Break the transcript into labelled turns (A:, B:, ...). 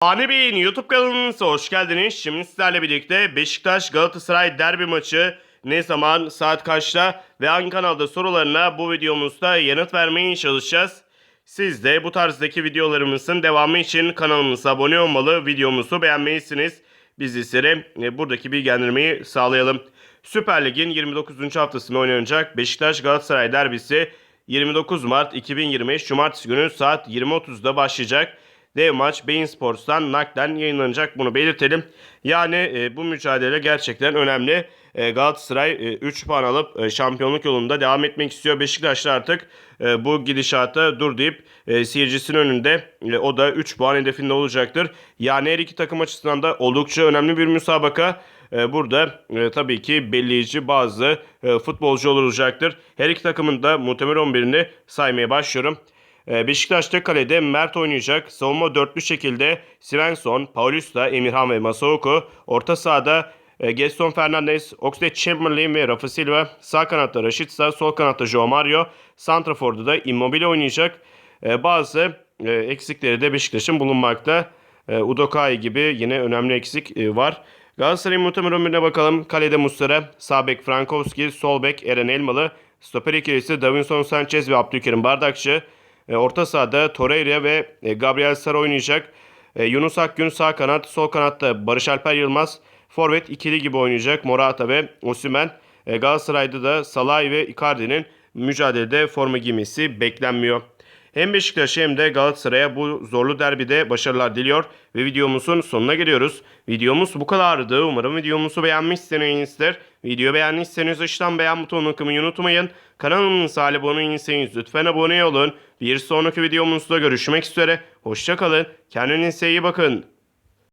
A: Ani Bey'in YouTube kanalınıza hoş geldiniz. Şimdi sizlerle birlikte Beşiktaş Galatasaray derbi maçı ne zaman, saat kaçta ve hangi kanalda sorularına bu videomuzda yanıt vermeye çalışacağız. Siz de bu tarzdaki videolarımızın devamı için kanalımıza abone olmalı, videomuzu beğenmelisiniz. Biz ise e, buradaki bilgilendirmeyi sağlayalım. Süper Lig'in 29. haftasında oynanacak Beşiktaş Galatasaray derbisi 29 Mart 2025 Cumartesi günü saat 20.30'da başlayacak. Dev maç Bein Sports'tan naklen yayınlanacak bunu belirtelim. Yani e, bu mücadele gerçekten önemli. E, Galatasaray e, 3 puan alıp e, şampiyonluk yolunda devam etmek istiyor. Beşiktaş da artık e, bu gidişata dur deyip e, seyircisinin önünde e, o da 3 puan hedefinde olacaktır. Yani her iki takım açısından da oldukça önemli bir müsabaka. E, burada e, tabii ki belirleyici bazı e, futbolcu olacaktır. Her iki takımın da muhtemel 11'ini saymaya başlıyorum. Ee, Beşiktaş'ta kalede Mert oynayacak. Savunma dörtlü şekilde Svensson, Paulista, Emirhan ve Masauko. Orta sahada e, Gaston Fernandes, Oxlade Chamberlain ve Rafa Silva. Sağ kanatta Rashica, sol kanatta Joao Mario. Santrafor'da da Immobile oynayacak. E, Bazı e, eksikleri de Beşiktaş'ın bulunmakta. Udokai gibi yine önemli eksik var. Galatasaray'ın muhtemel 11'ine bakalım. Kalede Muslera, sağ bek Frankowski, sol bek Eren Elmalı. Stoper ikilisi Davinson Sanchez ve Abdülkerim Bardakçı. E, Orta sahada Torreira ve e, Gabriel Sara oynayacak. E, Yunus Akgün sağ kanat, sol kanatta Barış Alper Yılmaz. Forvet ikili gibi oynayacak Morata ve Osimhen. E, Galatasaray'da da Salay ve Icardi'nin mücadelede forma giymesi beklenmiyor. Hem Beşiktaş hem de Galatasaray'a bu zorlu derbide başarılar diliyor ve videomuzun sonuna geliyoruz. Videomuz bu kadardı. Umarım videomuzu beğenmişsinizdir. Video beğendiyseniz aşağıdan beğen butonunu kımayı unutmayın. Kanalımıza abone değilseniz lütfen abone olun. Bir sonraki videomuzda görüşmek üzere. Hoşçakalın. Kendinize iyi bakın.